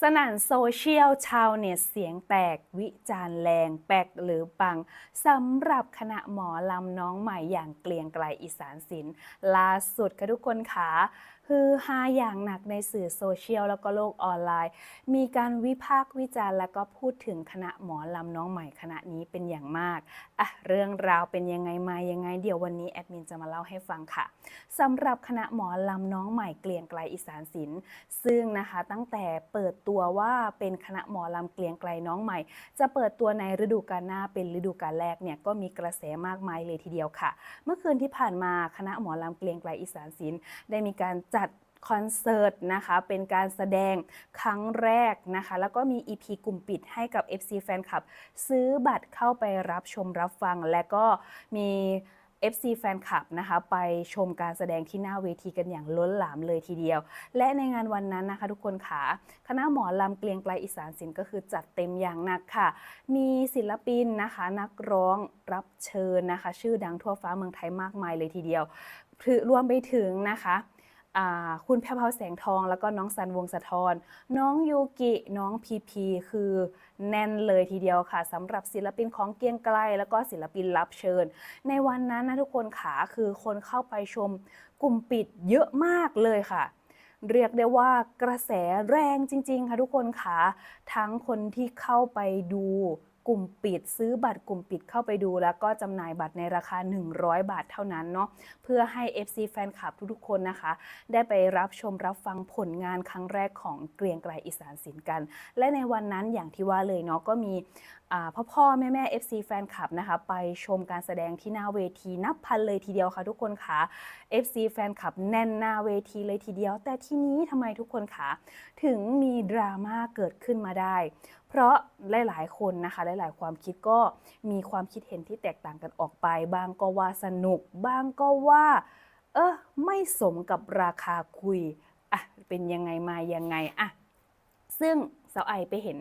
สนั่นโซเชียลชาวเน็ตเสียงแตกวิจารณ์แรงแปลกหรือปังสำหรับคณะหมอลำน้องใหม่อย่างเกลียงไกลอีสานศิลป์ล่าสุดค่ะทุกคนค่ะ ฮือฮาอย่างหนักในสื่อโซเชียลแล้วก็โลกออนไลน์ มีการวิพากษ์วิจารณ์แล้วก็พูดถึงคณะหมอลำน้องใหม่คณะนี้เป็นอย่างมากอะเรื่องราวเป็นยังไงมายังไงเดี๋ยววันนี้แอดมินจะมาเล่าให้ฟังค่ะสำหรับคณะหมอลำน้องใหม่เกลียงไกลอีสานศิลป์ซึ่งนะคะตั้งแต่เปิดตัวว่าเป็นคณะหมอลำเกลียงไกลน้องใหม่ จะเปิดตัวในฤดูกาลหน้าเป็นฤดูกาลแรกเนี่ยก็มีกระแสมากมายเลยทีเดียวค่ะ เมื่อคืนที่ผ่านมาคณะหมอลำเกลียงไกลอีสานศิลป์ได้มีการจจัดคอนเสิร์ตนะคะ เป็นการแสดงครั้งแรกนะคะ แล้วก็มี EP กลุ่มปิดให้กับ FC แฟนคลับ ซื้อบัตรเข้าไปรับชมรับฟัง และก็มี FC แฟนคลับนะคะ ไปชมการแสดงที่หน้าเวทีกันอย่างล้นหลามเลยทีเดียว และในงานวันนั้นนะคะ ทุกคนขาคณะหมอลำเกลียงไกลอีสานศิลป์ก็คือจัดเต็มอย่างหนักค่ะ มีศิลปินนะคะ นักร้องรับเชิญนะคะ ชื่อดังทั่วฟ้าเมืองไทยมากมายเลยทีเดียวรวมไปถึงนะคะ คุณแพรวพาวแสงทอง แล้วก็น้องซันวงสะทอนน้องยูกิน้องพีพีคือแน่นเลยทีเดียวค่ะสำหรับศิลปินของเกียงไกล แล้วก็ศิลปินรับเชิญ ในวันนั้นนะทุกคนขาคือคนเข้าไปชมกลุ่มปิดเยอะมากเลยค่ะเรียกได้ว่ากระแสแรงจริง ๆ ค่ะทุกคนขาทั้งคนที่เข้าไปดู กลุ่มปิด ซื้อบัตรกลุ่มปิดเข้าไปดู แล้วก็จำหน่ายบัตรในราคา 100 บาทเท่านั้นเนาะเพื่อให้ FC แฟนคลับทุกๆคนนะคะ ได้ไปรับชมรับฟังผลงานครั้งแรกของเกรียงไกรอีสานศิลป์กัน และในวันนั้นอย่างที่ว่าเลยเนาะก็มีพ่อพ่อแม่แม่ FC แฟนคลับนะคะไปชมการแสดงที่หน้าเวทีนับพันเลยทีเดียวค่ะทุกคนค่ะ FC แฟนคลับแน่นหน้าเวทีเลยทีเดียว แต่ที่นี้ทำไมทุกคนคะถึงมีดราม่าเกิดขึ้นมาได้ เพราะหลายๆคนนะคะหลายๆ ความคิดก็มีความคิดเห็นที่แตกต่างกันออกไป บางก็ว่าสนุก บางก็ว่า เออไม่สมกับราคาคุยอะเป็นยังไงมายังไงอะซึ่งสาวไอไปเห็น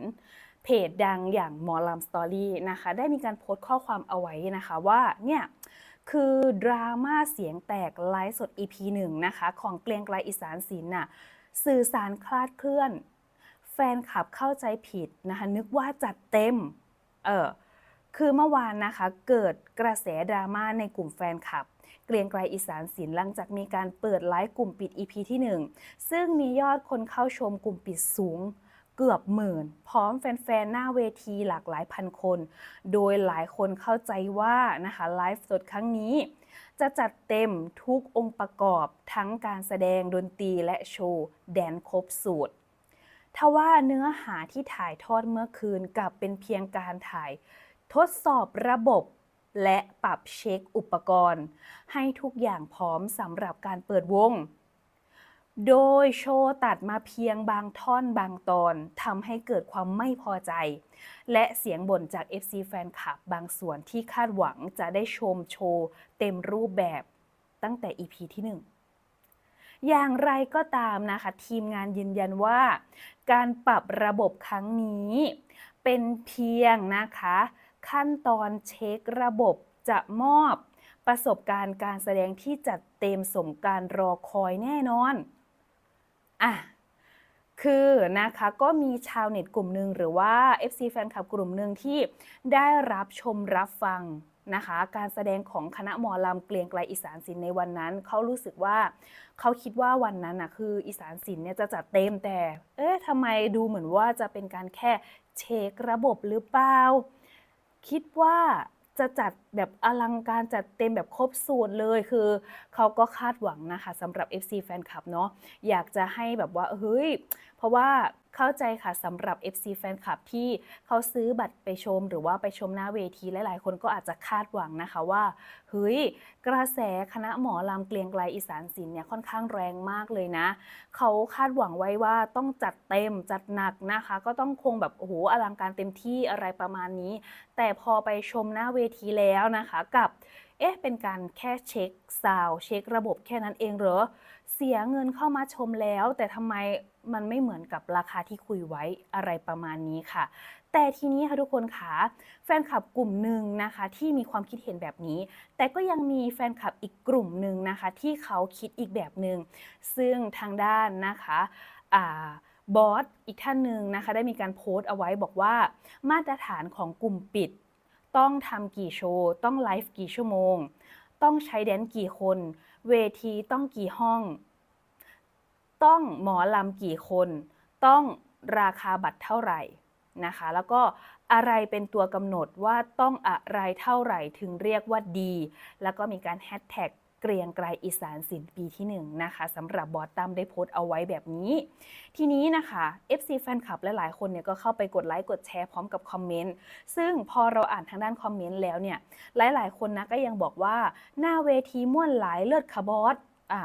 เพจดังอย่างหมอลำสตอรี่นะคะได้มีการโพสต์ข้อความเอาไว้นะคะว่าเนี่ยคือดราม่าเสียงแตกไลฟ์สด EP หนึ่งนะคะ ของเกลียงไกลอีสานศิลป์น่ะสื่อสารคลาดเคลื่อน แฟนคลับเข้าใจผิดนะคะนึกว่าจัดเต็มเออคือเมื่อวานนะคะเกิดกระแสดราม่าในกลุ่มแฟนคลับ เกรียงไกรอีสานศิลป์หลังจากมีการเปิดไลฟ์กลุ่มปิด EP ที่ 1 ซึ่งมียอดคนเข้าชมกลุ่มปิดสูงเกือบหมื่น พร้อมแฟนๆ หน้าเวทีหลากหลายพันคน โดยหลายคนเข้าใจว่านะคะไลฟ์สดครั้งนี้ จะจัดเต็มทุกองค์ประกอบทั้งการแสดงดนตรีและโชว์ แดนครบสูตร ทว่าเนื้อหาที่ถ่ายทอดเมื่อคืนกลับเป็นเพียงการถ่าย ทดสอบระบบและปรับเช็คอุปกรณ์ ให้ทุกอย่างพร้อมสำหรับการเปิดวง โดยโชว์ตัดมาเพียงบางท่อนบางตอนทำให้เกิดความไม่พอใจ และเสียงบ่นจาก FC แฟนคลับบางส่วนที่คาดหวังจะได้ชมโชว์เต็มรูปแบบตั้งแต่ EP ที่ 1 อย่างไรก็ตามนะคะ ทีมงานยืนยันว่า การปรับระบบครั้งนี้ เป็นเพียงนะคะ ขั้นตอนเช็คระบบจะมอบประสบการณ์การแสดงที่จัดเต็มสมการรอคอยแน่นอน อะ คือนะคะก็มีชาวเน็ตกลุ่มหนึ่งหรือว่า FC แฟนคลับกลุ่มหนึ่งที่ได้รับชมรับฟัง นะคะ การแสดงของคณะหมอลำเกลียงไกลอีสานศิลป์ในวันนั้น เขารู้สึกว่าเขาคิดว่าวันนั้นนะคืออีสานศิลป์เนี่ยจะจัดเต็มแต่ เอ๊ะทำไมดูเหมือนว่าจะเป็นการแค่เช็คระบบหรือเปล่า คิดว่าจะจัดแบบอลังการจัดเต็มแบบครบสูตรเลยคือเขาก็คาดหวังนะคะสำหรับ FC แฟนคลับเนาะอยากจะให้แบบว่าเฮ้ย ราะว่าเข้าใจค่ะสำหรับ FC แฟนคลับที่เขาซื้อบัตรไปชม หรือว่าไปชมหน้าเวทีหลายๆ คนก็อาจจะคาดหวังนะคะว่าเฮ้ยกระแสคณะหมอลำเกลียงไกลอีสานศิลป์เนี่ยค่อนข้างแรงมากเลยนะ เขาคาดหวังไว้ว่าต้องจัดเต็มจัดหนักนะคะ ก็ต้องคงแบบโอ้โหอลังการเต็มที่อะไรประมาณนี้ แต่พอไปชมหน้าเวทีแล้วนะคะกับ เอ๊ะเป็นการแค่เช็คซาวเช็คระบบแค่นั้นเองเหรอ เสียเงินเข้ามาชมแล้ว แต่ทำไมมันไม่เหมือนกับราคาที่คุยไว้อะไรประมาณนี้ค่ะ แต่ทีนี้ค่ะทุกคนค่ะแฟนคลับกลุ่มหนึ่งนะคะ ที่มีความคิดเห็นแบบนี้ แต่ก็ยังมีแฟนคลับอีกกลุ่มหนึ่งนะคะ ที่เขาคิดอีกแบบหนึ่งซึ่งทางด้านนะคะบอสอีกท่านหนึ่งนะคะ ได้มีการโพสต์เอาไว้บอกว่า มาตรฐานของกลุ่มปิด ต้องทำกี่โชว์ ต้องไลฟ์กี่ชั่วโมง ต้องใช้แดนซ์กี่คน เวทีต้องกี่ห้อง ต้องหมอลำกี่คน ต้องราคาบัตรเท่าไหร่นะคะ แล้วก็อะไรเป็นตัวกำหนดว่าต้องอะไรเท่าไหร่ถึงเรียกว่าดี แล้วก็มีการแฮชแท็ก เกรียงไกรอีสานศิลป์ปีที่1นะคะสำหรับบอสตั้มได้โพสต์เอาไว้แบบนี้ ทีนี้นะคะ FC แฟนคลับหลายๆคนเนี่ยก็เข้าไปกดไลค์กดแชร์พร้อมกับคอมเมนต์ซึ่งพอเราอ่านทางด้านคอมเมนต์แล้วเนี่ยหลายๆ คนนะก็ยังบอกว่าหน้าเวทีม่วนหลายเลิศค่ะบอสอะ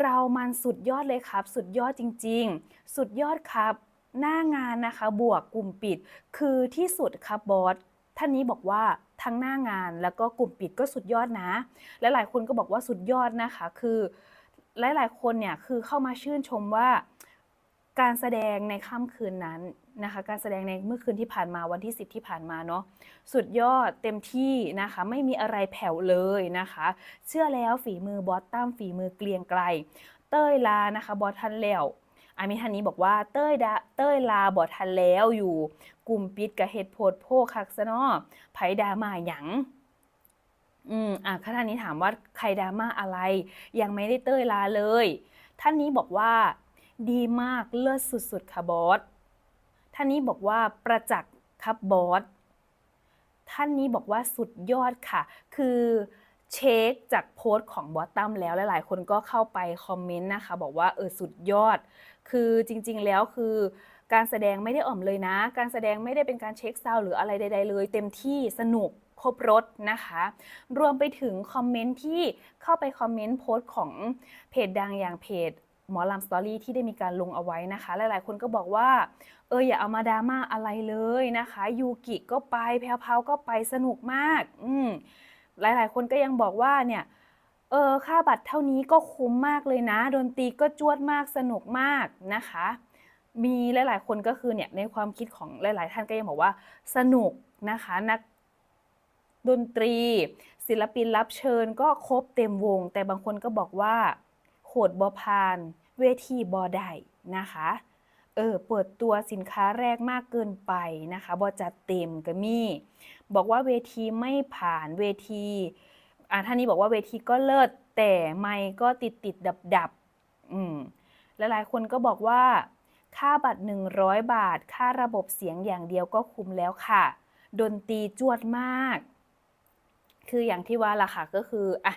เรามันสุดยอดเลยครับ สุดยอดจริง ๆ สุดยอดครับหน้างานนะคะบวกกลุ่มปิดคือที่สุดครับบอส ท่านนี้บอกว่าทั้งหน้างานแล้วก็กลุ่มปิดก็สุดยอดนะ และหลายคนก็บอกว่าสุดยอดนะคะ คือหลายๆคนเนี่ยคือเข้ามาชื่นชมว่าการแสดงในค่ำคืนนั้นนะคะ การแสดงในเมื่อคืนที่ผ่านมาวันที่ 10 ที่ผ่านมาเนาะสุดยอดเต็มที่นะคะ ไม่มีอะไรแผ่วเลยนะคะ เชื่อแล้วฝีมือบอสตั้มฝีมือเกลียงไกล เต้ยลานะคะบอสทันแล้ว อามิทันนี้บอกว่าเต้ยดาเต้ยลาบอทันแล้วอยู่กลุ่มปิดกับเหตุโพดโพคักซะเนาะไผดามาหยังอืมอะท่านนี้ถามว่าใครดราม่าอะไร ยังไม่ได้เต้ยลาเลย ท่านนี้บอกว่า ดีมากเลิศสุดๆค่ะบอสท่านนี้บอกว่าประจักษ์ครับบอสท่านนี้บอกว่าสุดยอดค่ะ คือเช็คจากโพสต์ของบอสตั้มแล้วหลายๆ คนก็เข้าไปคอมเมนต์นะคะ บอกว่าเออสุดยอด คือจริงๆแล้วคือการแสดงไม่ได้อ่อมเลยนะ การแสดงไม่ได้เป็นการเช็คซาวหรืออะไรใด ๆ เลย เต็มที่สนุกครบรถนะคะ รวมไปถึงคอมเมนต์ที่เข้าไปคอมเมนต์โพสต์ของเพจดังอย่างเพจหมอลำสตอรี่ที่ได้มีการลงเอาไว้นะคะ หลายๆ คนก็บอกว่า เอออย่าเอามาดราม่าอะไรเลยนะคะ ยูกิก็ไปแพรวพาก็ไปสนุกมาก อืมหลายๆ คนก็ยังบอกว่าเนี่ย เออค่าบัตรเท่านี้ก็คุ้มมากเลยนะ ดนตรีก็จวดมากสนุกมากนะคะ มีหลาย ๆ คนก็คือเนี่ยในความคิดของหลาย ๆ ท่านก็ยังบอกว่าสนุกนะคะนักดนตรี ศิลปินรับเชิญก็ครบเต็มวง แต่บางคนก็บอกว่าโขดบอพานเวทีบอได้นะคะเออเปิดตัวสินค้าแรกมากเกินไปนะคะบอจัดเต็มก็มี บอกว่าเวทีไม่ผ่านเวที อ่าท่านนี้บอกว่าเวทีก็เลิศแต่ไม่ก็ติดติดดับดับอืมหลายๆคนก็บอกว่า ค่าบัตร 100 บาท ค่าระบบเสียงอย่างเดียวก็คุ้มแล้วค่ะ ดนตรีจวดมาก คืออย่างที่ว่าล่ะค่ะก็คืออะ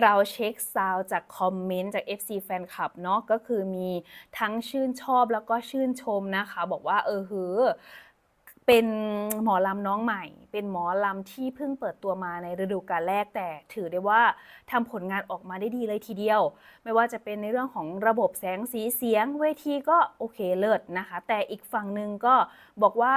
เราเช็คซาวด์จากคอมเมนต์จาก FC แฟนคลับเนาะก็คือมีทั้งชื่นชอบแล้วก็ชื่นชมนะคะ บอกว่าเออเฮือ เป็นหมอลำน้องใหม่ เป็นหมอลำที่เพิ่งเปิดตัวมาในฤดูกาลแรกแต่ถือได้ว่าทำผลงานออกมาได้ดีเลยทีเดียว ไม่ว่าจะเป็นในเรื่องของระบบแสงสีเสียงเวทีก็โอเคเลิศนะคะ แต่อีกฝั่งหนึ่งก็บอกว่า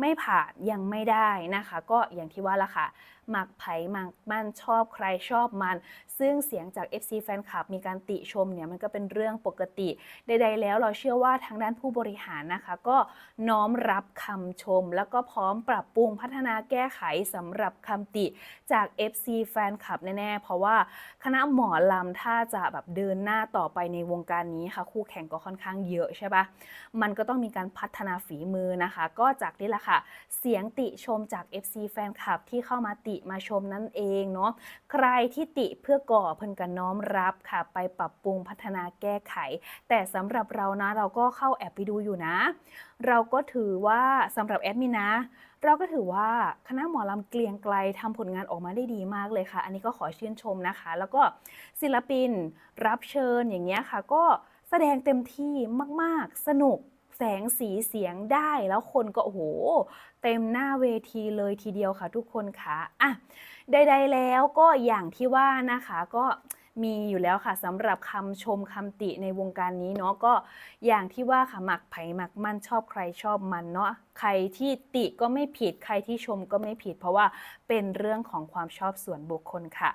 ไม่ผ่านยังไม่ได้นะคะ ก็อย่างที่ว่าละค่ะ หมักไผ่มักมันชอบใครชอบมัน ซึ่งเสียงจาก FC แฟนคลับมีการติชมเนี่ยมันก็เป็นเรื่องปกติ ใด ๆ แล้วเราเชื่อว่าทางด้านผู้บริหารนะคะ ก็น้อมรับคำชม แล้วก็พร้อมปรับปรุงพัฒนาแก้ไขสำหรับคำติจาก FC แฟนคลับแน่ๆ เพราะว่าคณะหมอลำถ้าจะแบบเดินหน้าต่อไปในวงการนี้ค่ะ คู่แข่งก็ค่อนข้างเยอะใช่ปะมันก็ต้องมีการพัฒนาฝีมือนะคะ ก็จากนี่แหละค่ะ เสียงติชมจาก FC แฟนคลับที่เข้ามาติมาชมนั่นเองเนาะใครที่ติเพื่อก่อเพิ่นกันน้อมรับค่ะ ไปปรับปรุงพัฒนาแก้ไข แต่สำหรับเรานะเราก็เข้าแอบไปดูอยู่นะ เราก็ถือว่าสำหรับแอดมินนะ เราก็ถือว่าคณะหมอลำเกลียงไกลทำผลงานออกมาได้ดีมากเลยค่ะ อันนี้ก็ขอชื่นชมนะคะ แล้วก็ศิลปินรับเชิญอย่างเงี้ยค่ะ ก็แสดงเต็มที่มาก ๆ สนุก แสงสีเสียงได้แล้วคนก็โอ้โห เต็มหน้าเวทีเลยทีเดียวค่ะทุกคนค่ะอะใดๆแล้วก็อย่างที่ว่านะคะก็มีอยู่แล้วค่ะสำหรับคำชมคำติในวงการนี้เนาะก็อย่างที่ว่าค่ะหมักไผ่หมักมันชอบใครชอบมันเนาะใครที่ติก็ไม่ผิดใครที่ชมก็ไม่ผิด เพราะว่าเป็นเรื่องของความชอบส่วนบุคคลค่ะ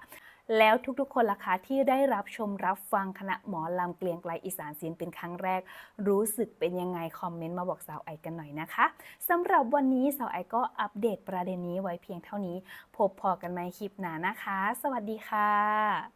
แล้วทุกๆ คนล่ะคะที่ได้รับชมรับฟังคณะหมอลำเกลียงไกลอีสานศิลป์เป็นครั้งแรก รู้สึกเป็นยังไงคอมเมนต์มาบอกสาวไอกันหน่อยนะคะสำหรับวันนี้สาวไอก็อัปเดตประเด็นนี้ไว้เพียงเท่านี้ พบพอกันใหม่คลิปหน้านะคะ สวัสดีค่ะ